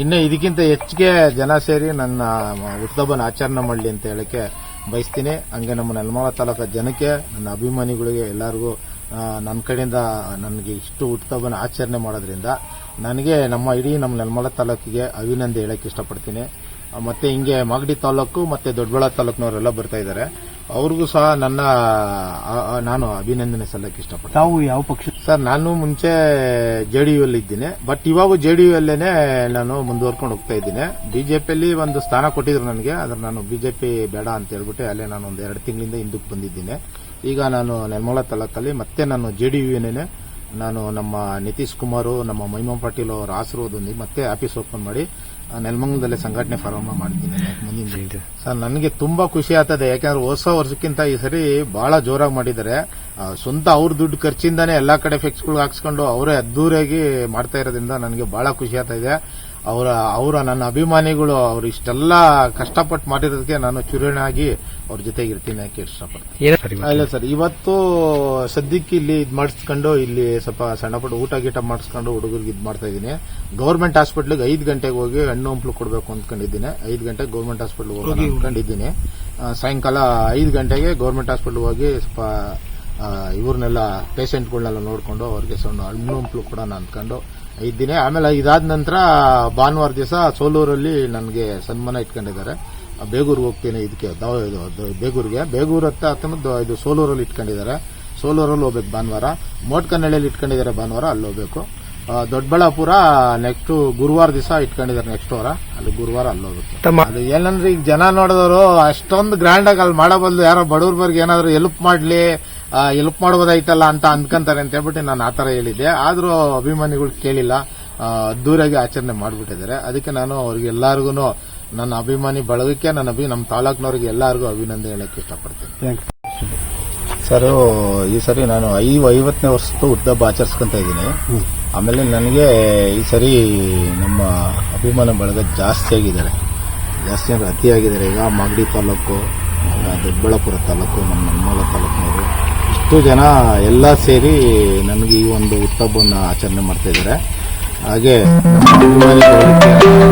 ಇನ್ನು ಇದಕ್ಕಿಂತ ಹೆಚ್ಚಿಗೆ ಜನ ಸೇರಿ ನನ್ನ ಹುಟ್ಟುಹಬ್ಬನ ಆಚರಣೆ ಮಾಡಲಿ ಅಂತ ಹೇಳಕ್ಕೆ ಬಯಸ್ತೀನಿ. ಹಂಗೆ ನಮ್ಮ ನೆಲಮಂಗಲ ತಾಲೂಕು ಜನಕ್ಕೆ, ನನ್ನ ಅಭಿಮಾನಿಗಳಿಗೆ ಎಲ್ಲರಿಗೂ ನನ್ನ ಕಡೆಯಿಂದ ನನಗೆ ಇಷ್ಟು ಹುಟ್ಟುಹಬ್ಬನ ಆಚರಣೆ ಮಾಡೋದ್ರಿಂದ ನನಗೆ ನಮ್ಮ ಇಡೀ ನಮ್ಮ ನೆಲಮಂಗಲ ತಾಲೂಕಿಗೆ ಅಭಿನಂದನೆ ಹೇಳಕ್ಕೆ ಇಷ್ಟಪಡ್ತೀನಿ. ಮತ್ತೆ ಹಿಂಗೆ ಮಾಗಡಿ ತಾಲೂಕು ಮತ್ತೆ ದೊಡ್ಡಬಳ್ಳಾ ತಾಲೂಕಿನವರೆಲ್ಲ ಬರ್ತಾ ಇದ್ದಾರೆ. ಅವ್ರಿಗೂ ಸಹ ನನ್ನ ನಾನು ಅಭಿನಂದನೆ ಸಲ್ಲಕ್ಕೆ ಇಷ್ಟಪಡ್ತೀನಿ. ತಾವು ಯಾವ ಪಕ್ಷ? ಸರ್ ನಾನು ಮುಂಚೆ ಜೆ ಡಿ ಅಲ್ಲಿ ಇದ್ದೀನಿ. ಬಟ್ ಇವಾಗ ಯು ಅಲ್ಲೇನೆ ನಾನು ಮುಂದುವರ್ಕೊಂಡು ಹೋಗ್ತಾ ಇದ್ದೀನಿ. ಬಿಜೆಪಿಯಲ್ಲಿ ಒಂದು ಸ್ಥಾನ ಕೊಟ್ಟಿದ್ರು ನನಗೆ ಆದ್ರೆ ನಾನು ಬಿಜೆಪಿ ಬೇಡ ಅಂತ ಹೇಳ್ಬಿಟ್ಟು ಅಲ್ಲೇ ನಾನು ಒಂದು ಎರಡು ತಿಂಗಳಿಂದ ಹಿಂದಕ್ಕೆ ಬಂದಿದ್ದೀನಿ. ಈಗ ನಾನು ನೆಲಮಂಗಲ ತಾಲೂಕಲ್ಲಿ ಮತ್ತೆ ನಾನು ಜೆಡಿಯುನೇನೆ ನಾನು ನಮ್ಮ ನಿತೀಶ್ ಕುಮಾರ್ ನಮ್ಮ ಮೈಮಾ ಪಾಟೀಲ್ ಅವರ ಆಶೀರ್ವಾದದೊಂದಿಗೆ ಮತ್ತೆ ಆಫೀಸ್ ಓಪನ್ ಮಾಡಿ ನೆಲಮಂಗಲದಲ್ಲೇ ಸಂಘಟನೆ ಪ್ರಾರಂಭ ಮಾಡ್ತೀನಿ ಮುಂದಿನ ದಿನ. ಸರ್ ನನಗೆ ತುಂಬಾ ಖುಷಿ ಆಗ್ತದೆ. ಯಾಕಂದ್ರೆ ಹೊಸ ವರ್ಷಕ್ಕಿಂತ ಈ ಸರಿ ಬಹಳ ಜೋರಾಗಿ ಮಾಡಿದ್ದಾರೆ. ಸ್ವಂತ ಅವ್ರ ದುಡ್ಡು ಖರ್ಚಿಂದಾನೇ ಎಲ್ಲಾ ಕಡೆ ಫಿಕ್ಸ್ಗಳು ಹಾಕ್ಸ್ಕೊಂಡು ಅವರೇ ಅದ್ದೂರಿಯಾಗಿ ಮಾಡ್ತಾ ಇರೋದ್ರಿಂದ ನನಗೆ ಬಹಳ ಖುಷಿ ಆಗ್ತಾ ಇದೆ. ಅವರ ಅವರ ನನ್ನ ಅಭಿಮಾನಿಗಳು ಅವ್ರು ಇಷ್ಟೆಲ್ಲ ಕಷ್ಟಪಟ್ಟು ಮಾಡಿರೋದಕ್ಕೆ ನಾನು ಚುರುಣಾಗಿ ಅವ್ರ ಜೊತೆಗೆ ಇರ್ತೀನಿ ಯಾಕೆ ಇಷ್ಟಪಡ್ತೀನಿ? ಇಲ್ಲ ಸರ್ ಇವತ್ತು ಸದ್ಯಕ್ಕೆ ಇಲ್ಲಿ ಇದು ಮಾಡಿಸ್ಕೊಂಡು ಇಲ್ಲಿ ಸ್ವಲ್ಪ ಸಣ್ಣ ಪುಟ್ಟ ಊಟ ಗೀಟ ಮಾಡಿಸ್ಕೊಂಡು ಹುಡುಗರಿಗೆ ಇದು ಮಾಡ್ತಾ ಇದ್ದೀನಿ. ಗೌರ್ಮೆಂಟ್ ಹಾಸ್ಪಿಟ್ಲಿಗೆ ಐದು ಗಂಟೆಗೆ ಹೋಗಿ ಹಣ್ಣು ಹಂಪ್ಲು ಕೊಡಬೇಕು ಅಂದ್ಕೊಂಡಿದ್ದೀನಿ ಐದು ಗಂಟೆಗೆ ಗೌರ್ಮೆಂಟ್ ಹಾಸ್ಪಿಟ್ಲ್ ಹೋಗಿ ಅಂದ್ಕೊಂಡಿದ್ದೀನಿ ಸಾಯಂಕಾಲ ಐದು ಗಂಟೆಗೆ ಗೌರ್ಮೆಂಟ್ ಹಾಸ್ಪಿಟ್ಲ್ ಹೋಗಿ ಸ್ವಲ್ಪ ಇವ್ರನ್ನೆಲ್ಲ ಪೇಷಂಟ್ಗಳನ್ನೆಲ್ಲ ನೋಡ್ಕೊಂಡು ಅವ್ರಿಗೆ ಸಣ್ಣ ಹಣ್ಣು ಹಂಪ್ಲು ನಾನು ಅಂದ್ಕೊಂಡು ಐದು ದಿನ ಆಮೇಲೆ ಇದಾದ ನಂತರ ಭಾನುವಾರ ದಿವಸ ಸೋಲೂರಲ್ಲಿ ನನಗೆ ಸನ್ಮಾನ ಇಟ್ಕೊಂಡಿದ್ದಾರೆ. ಬೇಗೂರ್ಗೆ ಹೋಗ್ತೀನಿ ಇದಕ್ಕೆ ಬೇಗೂರಿಗೆ. ಬೇಗೂರ್ ಹತ್ತ ಹತ್ತೊಂಬತ್ತು ಇದು ಸೋಲೂರಲ್ಲಿ ಇಟ್ಕೊಂಡಿದ್ದಾರೆ. ಸೋಲೂರಲ್ಲಿ ಹೋಗ್ಬೇಕು ಭಾನುವಾರ. ಮೋಟ್ಕನ್ನಳ್ಳಿಯಲ್ಲಿ ಇಟ್ಕೊಂಡಿದ್ದಾರೆ ಭಾನುವಾರ ಅಲ್ಲಿ ಹೋಗ್ಬೇಕು. ದೊಡ್ಡಬಳ್ಳಾಪುರ ನೆಕ್ಸ್ಟ್ ಗುರುವಾರ ದಿವಸ ಇಟ್ಕೊಂಡಿದ್ದಾರೆ ನೆಕ್ಸ್ಟ್ ವಾರ. ಅಲ್ಲಿ ಗುರುವಾರ ಅಲ್ಲಿ ಹೋಗುತ್ತೆ. ಅದು ಏನಂದ್ರೆ ಈಗ ಜನ ನೋಡಿದವರು ಅಷ್ಟೊಂದು ಗ್ರ್ಯಾಂಡ್ ಆಗಿ ಅಲ್ಲಿ ಮಾಡೋ ಬದಲು ಯಾರೋ ಬಡವ್ರ ಬಗ್ಗೆ ಏನಾದ್ರು ಎಲ್ಪ್ ಮಾಡ್ಲಿ. ಎಲ್ಪ್ ಮಾಡ್ಬೋದಾಯ್ತಲ್ಲ ಅಂತ ಅನ್ಕೊಂತಾರೆ ಅಂತ ಹೇಳ್ಬಿಟ್ಟು ನಾನು ಆತರ ಹೇಳಿದ್ದೆ. ಆದ್ರೂ ಅಭಿಮಾನಿಗಳು ಕೇಳಿಲ್ಲ. ದೂರಾಗಿ ಅದ್ದೂರಿಯಾಗಿ ಆಚರಣೆ ಮಾಡ್ಬಿಟ್ಟಿದ್ದಾರೆ. ಅದಕ್ಕೆ ನಾನು ಅವ್ರಿಗೆ ಎಲ್ಲಾರ್ಗು ನನ್ನ ಅಭಿಮಾನಿ ಬಳಗಕ್ಕೆ ನನ್ನ ಅಭಿ ನಮ್ಮ ತಾಲೂಕಿನವ್ರಿಗೆ ಎಲ್ಲರಿಗೂ ಅಭಿನಂದನೆ ಹೇಳಕ್ಕೆ ಇಷ್ಟಪಡ್ತೀನಿ. ಸರ್ ಈ ಸರಿ ನಾನು ಐ ಐವತ್ತನೇ ವರ್ಷದ್ದು ಹುಟ್ಟದಬ್ಬ ಆಚರಿಸ್ಕೊಂತ ಇದ್ದೀನಿ. ಆಮೇಲೆ ನನಗೆ ಈ ಸರಿ ನಮ್ಮ ಅಭಿಮಾನ ಬಳಗ ಜಾಸ್ತಿ ಆಗಿದ್ದಾರೆ. ಜಾಸ್ತಿ ಅಂದ್ರೆ ಅತಿಯಾಗಿದ್ದಾರೆ. ಈಗ ಮಾಗಡಿ ತಾಲೂಕು ಈಗ ದೊಡ್ಡಬಳ್ಳಾಪುರ ತಾಲೂಕು ನಮ್ಮ ನಮ್ಮೂಲ ತಾಲೂಕಿನವರು. ಇಷ್ಟು ಜನ ಎಲ್ಲ ಸೇರಿ ನನಗೆ ಈ ಒಂದು ಉತ್ಸವವನ್ನು ಆಚರಣೆ ಮಾಡ್ತಾ ಇದ್ದಾರೆ. ಹಾಗೆ